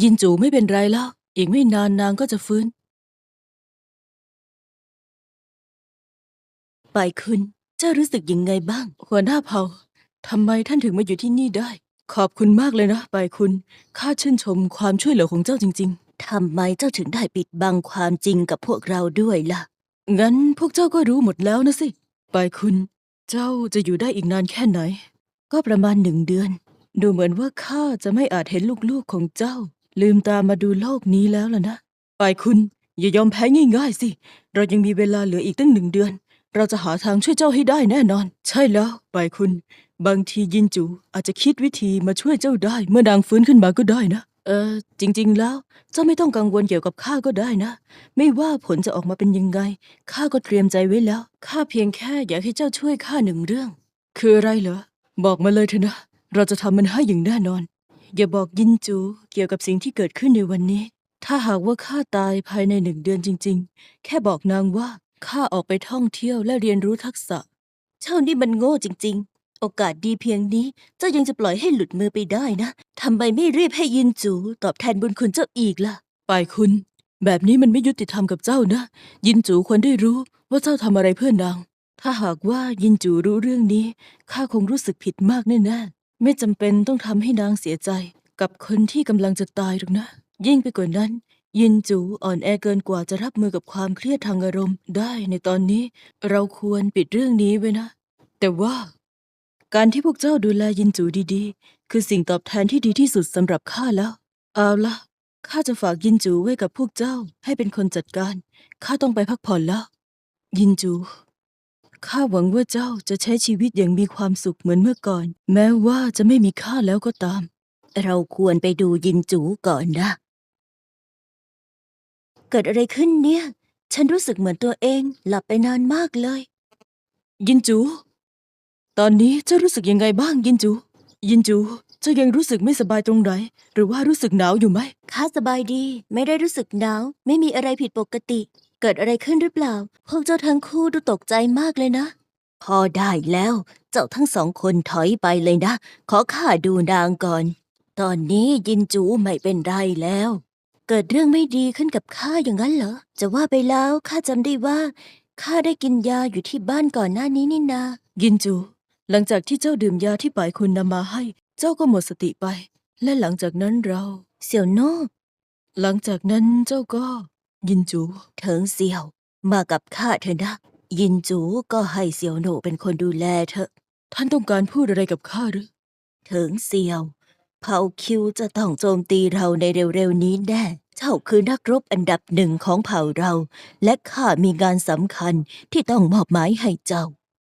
ยินจูไม่เป็นไรแล้ว อีกไม่นานนางก็จะฟื้น ไปคุณเจ้ารู้สึกยังไงบ้าง หัวหน้าเผ่าทำไมท่านถึงมาอยู่ที่นี่ได้ ขอบคุณมากเลยนะ ไปคุณข้าชื่นชมความช่วยเหลือของเจ้าจริงๆทำไมเจ้าถึงได้ปิดบังความจริงกับพวกเราด้วยล่ะงั้นพวกเจ้าก็รู้หมดแล้วนะสิ ไปคุณ เจ้าจะอยู่ได้อีกนานแค่ไหน ก็ประมาณหนึ่งเดือน ดูเหมือนว่าข้าจะไม่อาจเห็นลูกๆของเจ้า ลืมตามาดูโลกนี้แล้วล่ะนะไปคุณอย่ายอมแพ้ง่ายๆสิ เรายังมีเวลาเหลืออีกตั้งหนึ่งเดือน เราจะหาทางช่วยเจ้าให้ได้แน่นอน ใช่แล้วไปคุณ บางทียินจูอาจจะคิดวิธีมาช่วยเจ้าได้ เมื่อนางฟื้นขึ้นมาก็ได้นะ เออ จริง ๆ แล้ว เจ้าไม่ต้องกังวลเกี่ยวกับข้าก็ได้นะ ไม่ว่าผลจะออกมาเป็นยังไงข้าก็เตรียมใจไว้แล้วข้าเพียงแค่อยากให้เจ้าช่วยข้าหนึ่งเรื่อง คืออะไรเหรอบอกมาเลยเถอะนะ เราจะทำมันให้อย่างแน่นอน อย่าบอกยินจูเกี่ยวกับสิ่งที่เกิดขึ้นในวันนี้ ถ้าหากว่าข้าตายภายในหนึ่งเดือนจริง ๆ แค่บอกนางว่าข้าออกไปท่องเที่ยวและเรียนรู้ทักษะ เจ้านี่มันโง่จริง ๆ โอกาสดีเพียงนี้ เจ้ายังจะปล่อยให้หลุดมือไปได้นะทำไมไม่รีบให้ยินจูตอบแทนบุญคุณเจ้าอีกล่ะ ไปคุณ แบบนี้มันไม่ยุติธรรมกับเจ้านะ ยินจูควรได้รู้ว่าเจ้าทำอะไรเพื่อนาง ถ้าหากว่ายินจูรู้เรื่องนี้ข้าคงรู้สึกผิดมากแน่ๆ ไม่จำเป็นต้องทำให้นางเสียใจกับคนที่กำลังจะตายหรอกนะ ยิ่งไปกว่านั้น ยินจูอ่อนแอเกินกว่าจะรับมือกับความเครียดทางอารมณ์ได้ในตอนนี้ เราควรปิดเรื่องนี้ไว้นะ แต่ว่า การที่พวกเจ้าดูแลยินจูดีๆ คือสิ่งตอบแทนที่ดีที่สุดสำหรับข้าแล้ว เอาละข้าจะฝากยินจูไว้กับพวกเจ้าให้เป็นคนจัดการ ข้าต้องไปพักผ่อนแล้ว ยินจู ข้าหวังว่าเจ้าจะใช้ชีวิตอย่างมีความสุขเหมือนเมื่อก่อน แม้ว่าจะไม่มีข้าแล้วก็ตาม เราควรไปดูยินจูก่อนนะ เกิดอะไรขึ้นเนี่ย ฉันรู้สึกเหมือนตัวเองหลับไปนานมากเลย ยินจู ตอนนี้เจ้ารู้สึกยังไงบ้างยินจู ยินจู เจ้ายังรู้สึกไม่สบายตรงไหน หรือว่ารู้สึกหนาวอยู่ไหม ข้าสบายดี ไม่ได้รู้สึกหนาว ไม่มีอะไรผิดปกติ เกิดอะไรขึ้นหรือเปล่า พวกเจ้าทั้งคู่ดูตกใจมากเลยนะ พอได้แล้ว เจ้าทั้งสองคนถอยไปเลยนะ ขอข้าดูนางก่อน ตอนนี้ยินจูไม่เป็นไรแล้ว เกิดเรื่องไม่ดีขึ้นกับข้าอย่างนั้นเหรอ จะว่าไปแล้วข้าจำได้ว่าข้าได้กินยาอยู่ที่บ้านก่อนหน้านี้นี่นา ยินจู หลังจากที่เจ้าดื่มยาที่ป่ายคุณนำมาให้ เจ้าก็หมดสติไป และหลังจากนั้นเรา เสี่ยวโน่หลังจากนั้นเจ้าก็ ยินจู เถิงเสี่ยว มากับข้าเถอะนะ ยินจูก็ให้เสี่ยวโน่เป็นคนดูแลเถอะ ท่านต้องการพูดอะไรกับข้าหรือ เถิงเสี่ยว เผ่าคิวจะต้องโจมตีเราในเร็วๆนี้แน่ เจ้าคือนักรบอันดับหนึ่งของเผ่าเรา และข้ามีงานสำคัญที่ต้องมอบหมายให้เจ้า